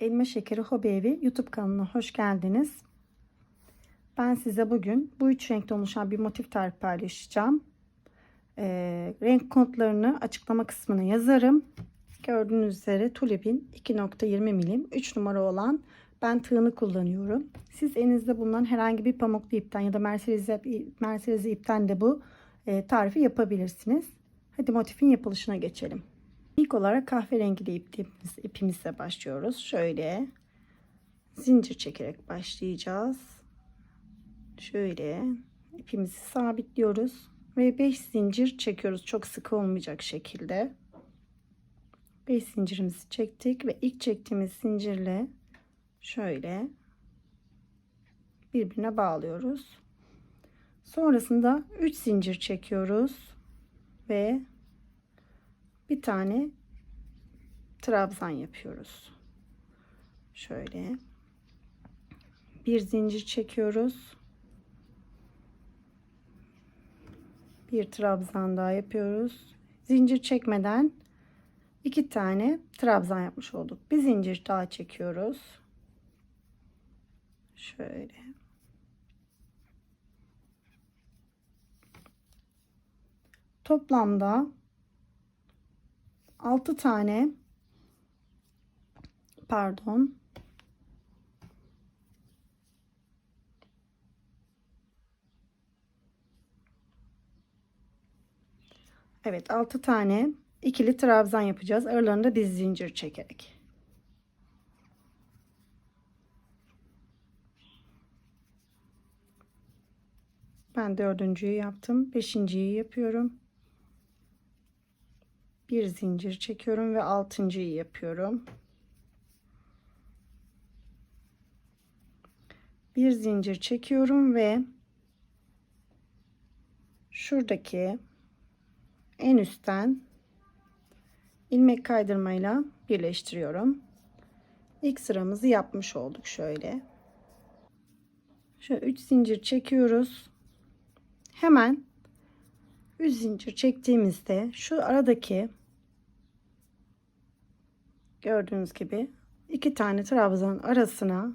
Elma Şekeri Hobi Evi YouTube kanalına hoş geldiniz. Ben size bugün bu üç renkte oluşan bir motif tarifi paylaşacağım. Ee, renk kodlarını açıklama kısmına yazarım. Gördüğünüz üzere tulipin 2.20 milim 3 numara olan ben tığını kullanıyorum. Siz elinizde bulunan herhangi bir pamuklu ipten ya da merserize, merserize ipten de bu e, tarifi yapabilirsiniz. Hadi motifin yapılışına geçelim. İlk olarak kahverengi ipimiz, ipimizle başlıyoruz. Şöyle zincir çekerek başlayacağız. Şöyle ipimizi sabitliyoruz ve 5 zincir çekiyoruz. Çok sıkı olmayacak şekilde. 5 zincirimizi çektik ve ilk çektiğimiz zincirle şöyle birbirine bağlıyoruz. Sonrasında 3 zincir çekiyoruz ve bir tane trabzan yapıyoruz. Şöyle bir zincir çekiyoruz. Bir trabzan daha yapıyoruz. Zincir çekmeden iki tane trabzan yapmış olduk. Bir zincir daha çekiyoruz. Şöyle. Toplamda 6 tane pardon Evet 6 tane ikili trabzan yapacağız. Aralarında bir zincir çekerek. Ben dördüncüyü yaptım. Beşinciyi yapıyorum bir zincir çekiyorum ve altıncıyı yapıyorum. Bir zincir çekiyorum ve şuradaki en üstten ilmek kaydırmayla birleştiriyorum. İlk sıramızı yapmış olduk şöyle. Şöyle 3 zincir çekiyoruz. Hemen 3 zincir çektiğimizde şu aradaki gördüğünüz gibi iki tane trabzan arasına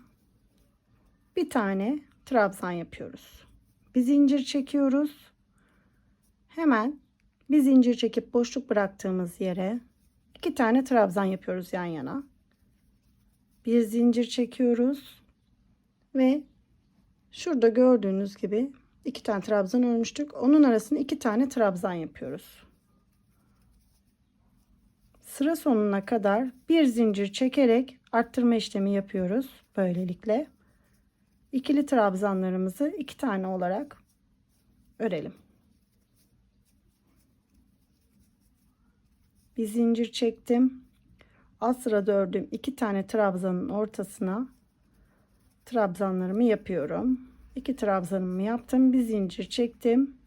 bir tane trabzan yapıyoruz. Bir zincir çekiyoruz. Hemen bir zincir çekip boşluk bıraktığımız yere iki tane trabzan yapıyoruz yan yana. Bir zincir çekiyoruz ve şurada gördüğünüz gibi iki tane trabzan örmüştük. Onun arasına iki tane trabzan yapıyoruz. Sıra sonuna kadar bir zincir çekerek arttırma işlemi yapıyoruz. Böylelikle ikili trabzanlarımızı iki tane olarak örelim. Bir zincir çektim. Alt sırada ördüğüm iki tane trabzanın ortasına trabzanlarımı yapıyorum. İki trabzanımı yaptım. Bir zincir çektim.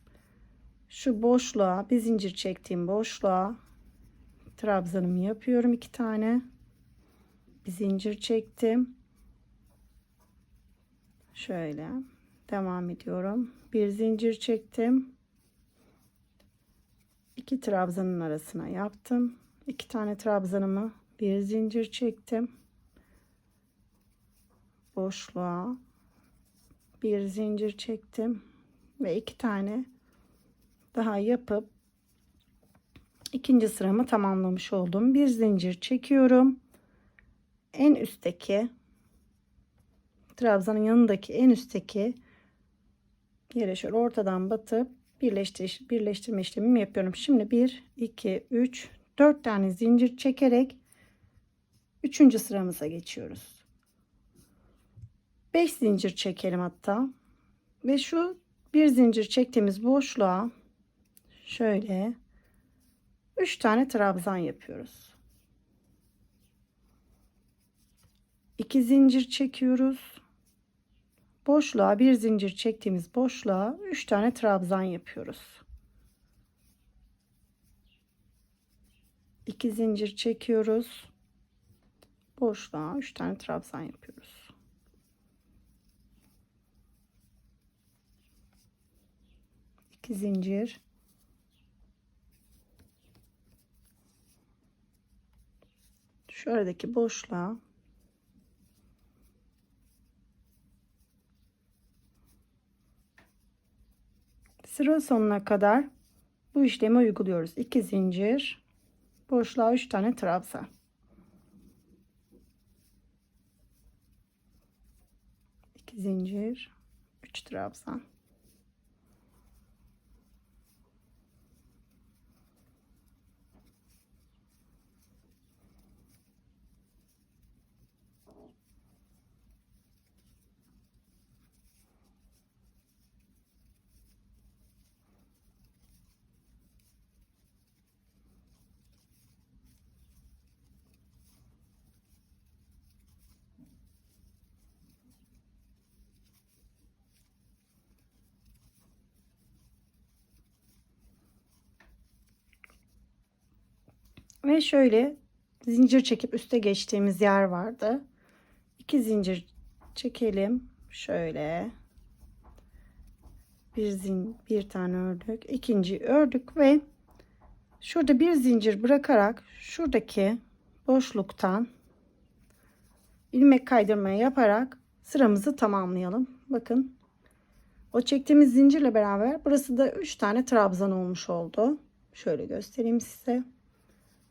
Şu boşluğa bir zincir çektiğim boşluğa trabzanımı yapıyorum iki tane. Bir zincir çektim. Şöyle devam ediyorum. Bir zincir çektim. İki trabzanın arasına yaptım. İki tane trabzanımı bir zincir çektim. Boşluğa bir zincir çektim ve iki tane daha yapıp ikinci sıramı tamamlamış oldum. Bir zincir çekiyorum. En üstteki trabzanın yanındaki en üstteki yere şöyle ortadan batıp birleştir birleştirme işlemimi yapıyorum. Şimdi 1 2 3 4 tane zincir çekerek 3. sıramıza geçiyoruz. 5 zincir çekelim hatta. Ve şu bir zincir çektiğimiz boşluğa şöyle 3 tane trabzan yapıyoruz. 2 zincir çekiyoruz. Boşluğa bir zincir çektiğimiz boşluğa 3 tane trabzan yapıyoruz. 2 zincir çekiyoruz. Boşluğa 3 tane trabzan yapıyoruz. İki zincir şuradaki boşluğa sıra sonuna kadar bu işlemi uyguluyoruz. 2 zincir, boşluğa 3 tane trabzan. zincir 3 trabzan Ve şöyle zincir çekip üste geçtiğimiz yer vardı. İki zincir çekelim. Şöyle. Bir zin bir tane ördük. ikinci ördük ve şurada bir zincir bırakarak şuradaki boşluktan ilmek kaydırmaya yaparak sıramızı tamamlayalım. Bakın. O çektiğimiz zincirle beraber burası da 3 tane trabzan olmuş oldu. Şöyle göstereyim size.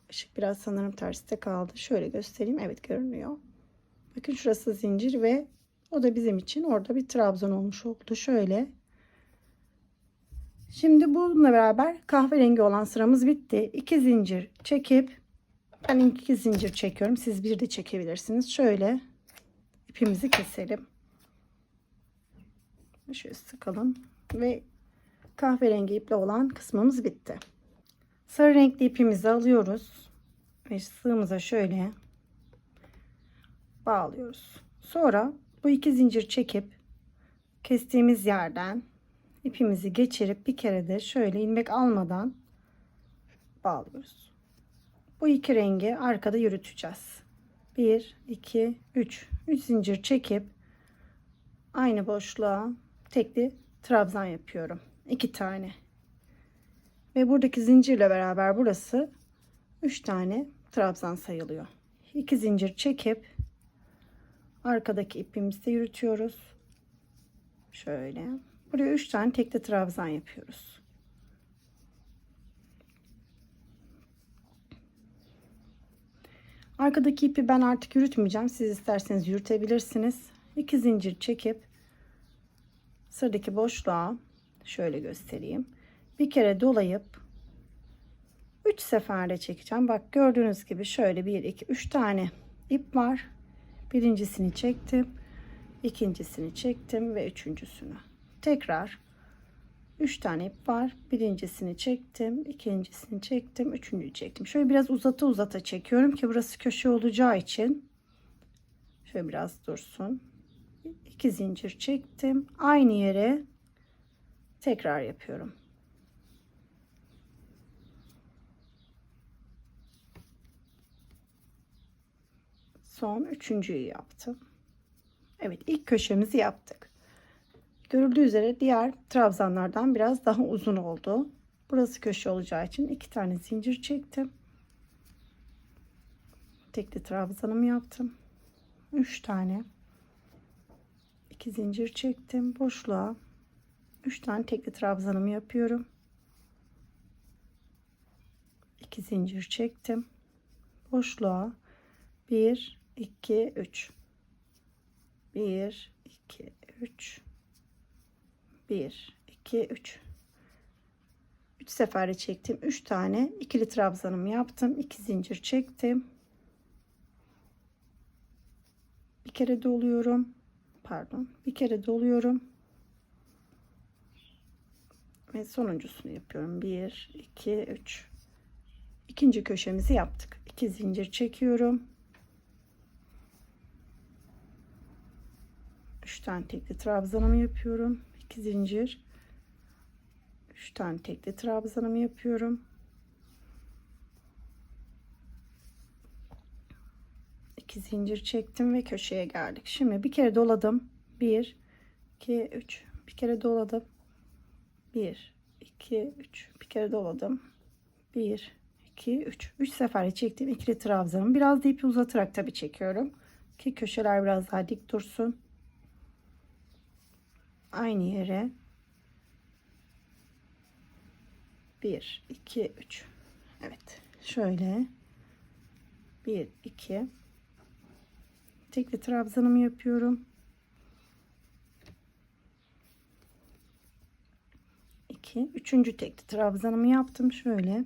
Işık biraz sanırım terste kaldı. Şöyle göstereyim. Evet görünüyor. Bakın şurası zincir ve o da bizim için orada bir trabzan olmuş oldu. Şöyle. Şimdi bununla beraber kahverengi olan sıramız bitti. İki zincir çekip ben iki zincir çekiyorum. Siz bir de çekebilirsiniz. Şöyle ipimizi keselim. Şöyle sıkalım ve kahverengi iple olan kısmımız bitti. Sarı renkli ipimizi alıyoruz ve sığımıza şöyle bağlıyoruz. Sonra bu iki zincir çekip kestiğimiz yerden ipimizi geçirip bir kere de şöyle ilmek almadan bağlıyoruz. Bu iki rengi arkada yürüteceğiz. 1 2 3 3 zincir çekip aynı boşluğa tekli trabzan yapıyorum. 2 tane. Ve buradaki zincirle beraber burası 3 tane trabzan sayılıyor. 2 zincir çekip arkadaki ipimizi de yürütüyoruz. Şöyle. Buraya 3 tane tekli trabzan yapıyoruz. Arkadaki ipi ben artık yürütmeyeceğim. Siz isterseniz yürütebilirsiniz. 2 zincir çekip sıradaki boşluğa şöyle göstereyim. Bir kere dolayıp 3 seferde çekeceğim. Bak gördüğünüz gibi şöyle 1 2 3 tane ip var. Birincisini çektim. ikincisini çektim ve üçüncüsünü. Tekrar 3 tane ip var. Birincisini çektim, ikincisini çektim, üçüncüyü çektim. Şöyle biraz uzata uzata çekiyorum ki burası köşe olacağı için. Şöyle biraz dursun. 2 zincir çektim. Aynı yere tekrar yapıyorum. Son üçüncüyü yaptım. Evet ilk köşemizi yaptık. Görüldüğü üzere diğer trabzanlardan biraz daha uzun oldu. Burası köşe olacağı için iki tane zincir çektim. Tekli trabzanımı yaptım. Üç tane. iki zincir çektim. Boşluğa üç tane tekli trabzanımı yapıyorum. İki zincir çektim. Boşluğa bir, iki, üç. Bir, iki, üç. 1 2 3 3 seferde çektim. 3 tane ikili trabzanımı yaptım. 2 zincir çektim. Bir kere doluyorum. Pardon bir kere doluyorum. Ve sonuncusunu yapıyorum. 1 2 3 ikinci köşemizi yaptık. 2 zincir çekiyorum 3 tane tekli trabzanımı yapıyorum. 2 zincir. 3 tane tekli trabzanımı yapıyorum. 2 zincir çektim ve köşeye geldik. Şimdi bir kere doladım. 1 2 3 bir kere doladım. 1 2 3 bir kere doladım. 1 2 3 3 seferde çektim ikili trabzanımı biraz da ipi uzatarak tabi çekiyorum. Ki köşeler biraz daha dik dursun aynı yere. 1 2 3 Evet şöyle. 1 2 tekli trabzanımı yapıyorum. 2 üçüncü tekli trabzanımı yaptım. Şöyle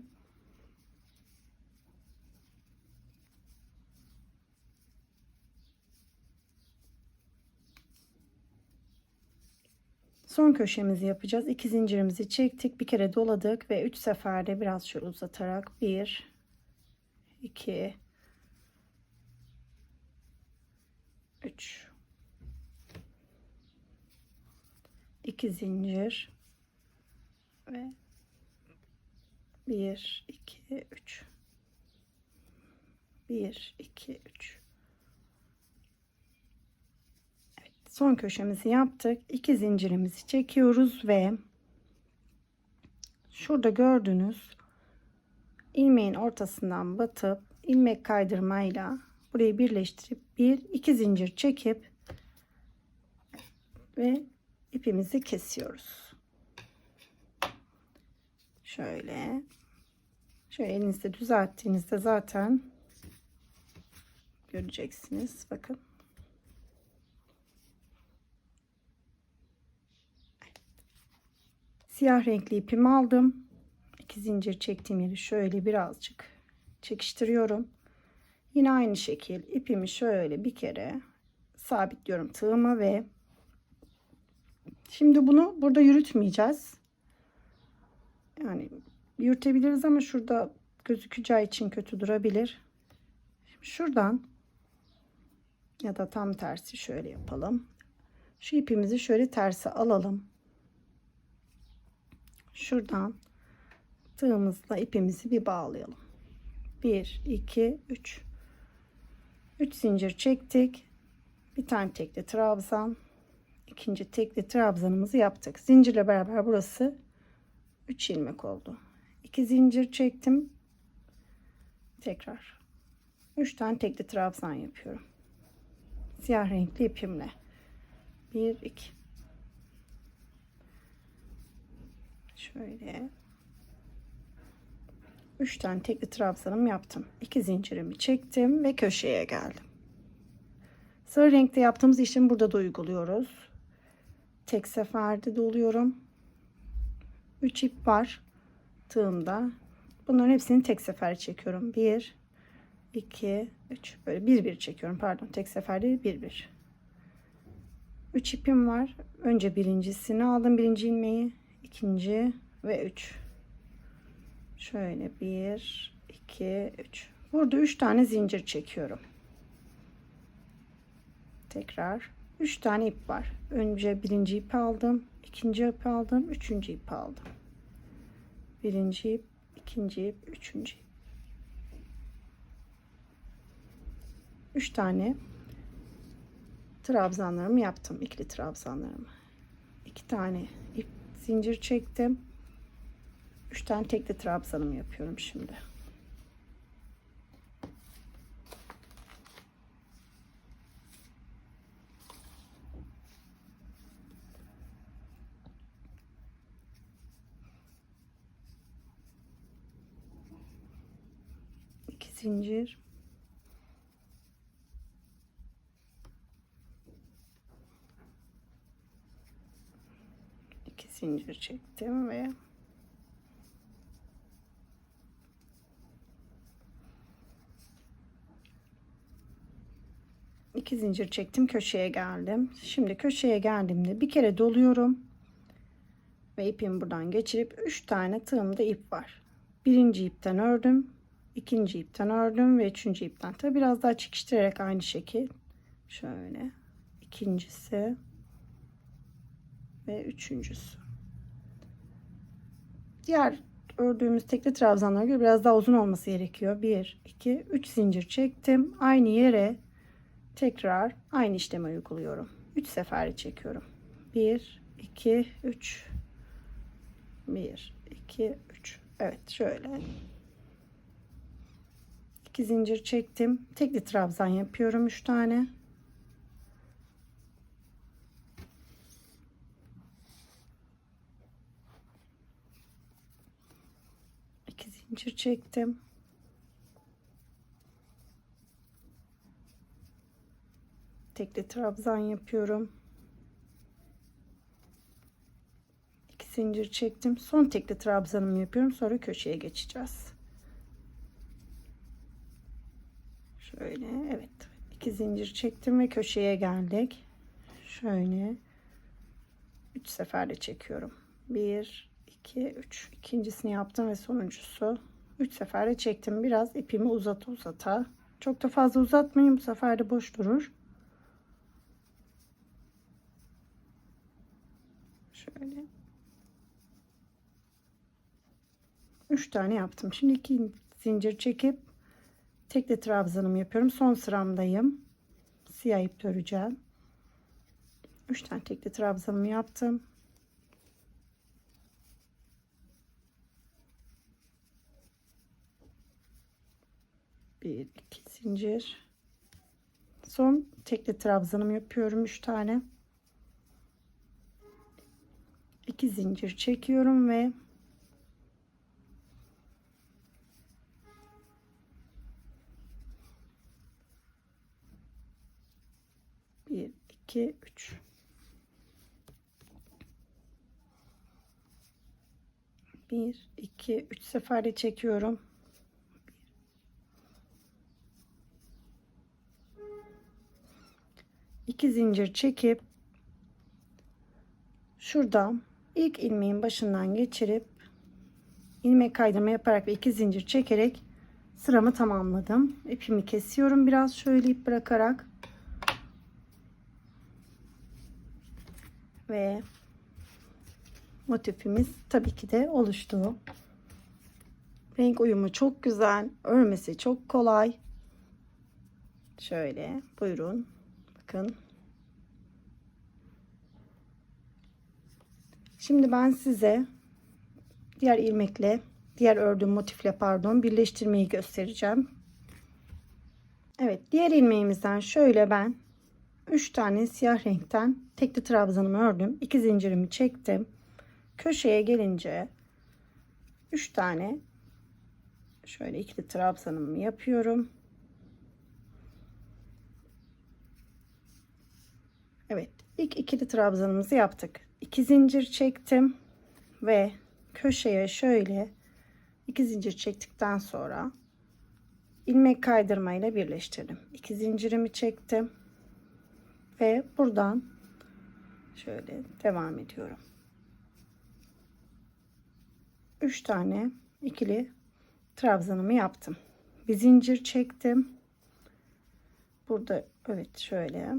Son köşemizi yapacağız. İki zincirimizi çektik. Bir kere doladık ve üç seferde biraz şöyle uzatarak bir, iki, üç, iki zincir ve bir, iki, üç, bir, iki, üç. Son köşemizi yaptık. İki zincirimizi çekiyoruz ve şurada gördüğünüz ilmeğin ortasından batıp ilmek kaydırmayla burayı birleştirip bir iki zincir çekip ve ipimizi kesiyoruz. Şöyle şöyle elinizde düzelttiğinizde zaten göreceksiniz. Bakın. Siyah renkli ipimi aldım. İki zincir çektiğim yeri şöyle birazcık çekiştiriyorum. Yine aynı şekil ipimi şöyle bir kere sabitliyorum tığıma ve şimdi bunu burada yürütmeyeceğiz. Yani yürütebiliriz ama şurada gözükeceği için kötü durabilir. Şimdi şuradan ya da tam tersi şöyle yapalım. Şu ipimizi şöyle terse alalım şuradan tığımızla ipimizi bir bağlayalım. 1 2 3 3 zincir çektik. Bir tane tekli trabzan, ikinci tekli trabzanımızı yaptık. Zincirle beraber burası 3 ilmek oldu. 2 zincir çektim. Tekrar 3 tane tekli trabzan yapıyorum. Siyah renkli ipimle. 1 2 Şöyle. 3 tane tekli trabzanım yaptım. 2 zincirimi çektim ve köşeye geldim. Sarı renkte yaptığımız işlemi burada da uyguluyoruz. Tek seferde doluyorum. 3 ip var tığımda. Bunların hepsini tek sefer çekiyorum. 1 2 3 böyle bir bir çekiyorum. Pardon, tek seferde bir bir. 3 ipim var. Önce birincisini aldım, birinci ilmeği ikinci ve üç. Şöyle bir, iki, üç. Burada üç tane zincir çekiyorum. Tekrar üç tane ip var. Önce birinci ip aldım, ikinci ip aldım, üçüncü ip aldım. Birinci ip, ikinci ip, üçüncü ip. Üç tane trabzanlarımı yaptım. ikili trabzanlarımı. İki tane ip zincir çektim. 3 tane tekli trabzanımı yapıyorum şimdi. İki zincir 2 zincir çektim ve iki zincir çektim köşeye geldim. Şimdi köşeye geldiğimde bir kere doluyorum ve ipimi buradan geçirip 3 tane tığımda ip var. Birinci ipten ördüm ikinci ipten ördüm ve üçüncü ipten. Tabi biraz daha çekiştirerek aynı şekil. Şöyle ikincisi ve üçüncüsü. Diğer ördüğümüz tekli trabzanlara göre biraz daha uzun olması gerekiyor. 1, 2, 3 zincir çektim. Aynı yere tekrar aynı işlemi uyguluyorum. 3 sefer çekiyorum. 1, 2, 3. 1, 2, 3. Evet şöyle. 2 zincir çektim. Tekli trabzan yapıyorum 3 tane. Zincir çektim. Tekli trabzan yapıyorum. İki zincir çektim. Son tekli trabzanımı yapıyorum. Sonra köşeye geçeceğiz. Şöyle evet. iki zincir çektim ve köşeye geldik. Şöyle 3 seferde çekiyorum. 1 2 3 ikincisini yaptım ve sonuncusu 3 seferde çektim. Biraz ipimi uzata uzata. Çok da fazla uzatmayın bu sefer de boş durur. Şöyle 3 tane yaptım. Şimdi iki zincir çekip tekli trabzanımı yapıyorum. Son sıramdayım. Siyah ip öreceğim. 3 tane tekli trabzanımı yaptım. Bir iki zincir. Son tekli trabzanımı yapıyorum 3 tane. 2 zincir çekiyorum ve bir iki üç bir iki üç seferde çekiyorum iki zincir çekip şuradan ilk ilmeğin başından geçirip ilmek kaydırma yaparak ve iki zincir çekerek sıramı tamamladım. İpimi kesiyorum biraz şöyle ip bırakarak ve motifimiz tabii ki de oluştu. Renk uyumu çok güzel. Örmesi çok kolay. Şöyle buyurun. Bakın. Şimdi ben size diğer ilmekle, diğer ördüğüm motifle pardon birleştirmeyi göstereceğim. Evet, diğer ilmeğimizden şöyle ben 3 tane siyah renkten tekli trabzanımı ördüm. 2 zincirimi çektim. Köşeye gelince 3 tane şöyle ikili trabzanımı yapıyorum. Evet, ilk ikili trabzanımızı yaptık. 2 zincir çektim ve köşeye şöyle 2 zincir çektikten sonra ilmek kaydırma ile birleştirdim. 2 zincirimi çektim ve buradan şöyle devam ediyorum. 3 tane ikili trabzanımı yaptım. Bir zincir çektim. Burada evet şöyle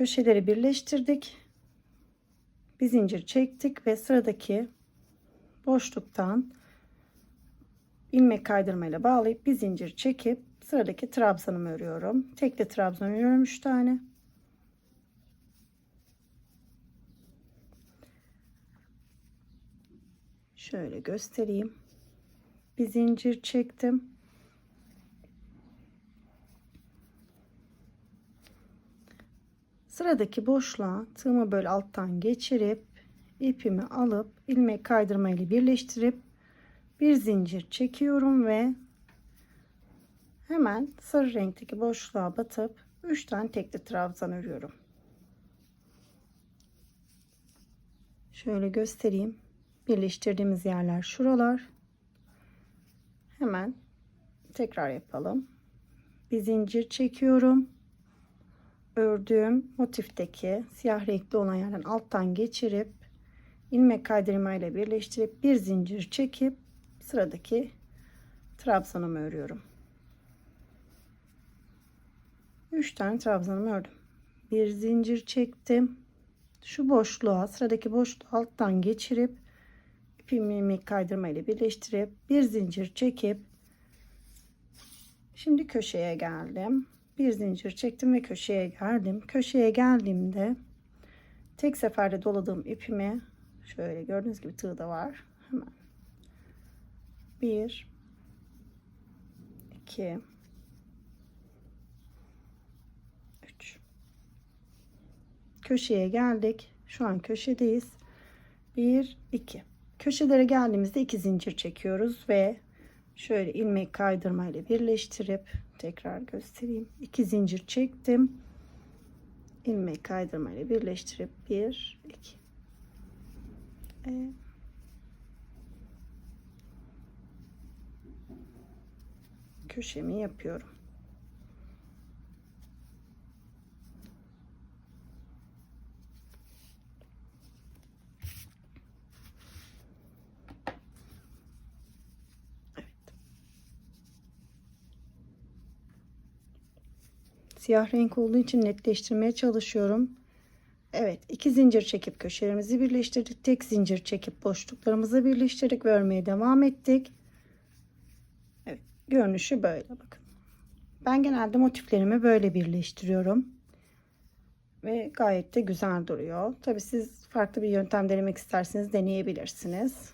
köşeleri birleştirdik. Bir zincir çektik ve sıradaki boşluktan ilmek kaydırmayla bağlayıp bir zincir çekip sıradaki trabzanımı örüyorum. Tekli trabzan örüyorum 3 tane. Şöyle göstereyim. Bir zincir çektim. Sıradaki boşluğa tığımı böyle alttan geçirip ipimi alıp ilmek kaydırma ile birleştirip bir zincir çekiyorum ve hemen sarı renkteki boşluğa batıp 3 tane tekli trabzan örüyorum. Şöyle göstereyim. Birleştirdiğimiz yerler şuralar. Hemen tekrar yapalım. Bir zincir çekiyorum. Ördüğüm motifteki siyah renkli olan yerden alttan geçirip ilmek kaydırma ile birleştirip bir zincir çekip sıradaki trabzanımı örüyorum. 3 tane trabzanımı ördüm. Bir zincir çektim. Şu boşluğa sıradaki boşluğu alttan geçirip ipimi ilmek kaydırma ile birleştirip bir zincir çekip şimdi köşeye geldim. Bir zincir çektim ve köşeye geldim. Köşeye geldiğimde tek seferde doladığım ipimi şöyle gördüğünüz gibi tığ da var. Hemen 1 2 3 köşeye geldik. Şu an köşedeyiz. 1 2 Köşelere geldiğimizde iki zincir çekiyoruz ve şöyle ilmek kaydırma ile birleştirip tekrar göstereyim. İki zincir çektim. ilmek kaydırma ile birleştirip bir, iki. Evet. köşemi yapıyorum. Siyah renk olduğu için netleştirmeye çalışıyorum. Evet, iki zincir çekip köşelerimizi birleştirdik. Tek zincir çekip boşluklarımızı birleştirdik ve örmeye devam ettik. Evet, görünüşü böyle bakın. Ben genelde motiflerimi böyle birleştiriyorum. Ve gayet de güzel duruyor. Tabi siz farklı bir yöntem denemek isterseniz deneyebilirsiniz.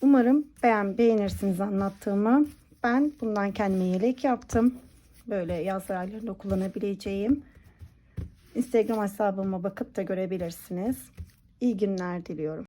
Umarım beğen beğenirsiniz anlattığımı. Ben bundan kendime yelek yaptım. Böyle yaz aylarında kullanabileceğim. Instagram hesabıma bakıp da görebilirsiniz. İyi günler diliyorum.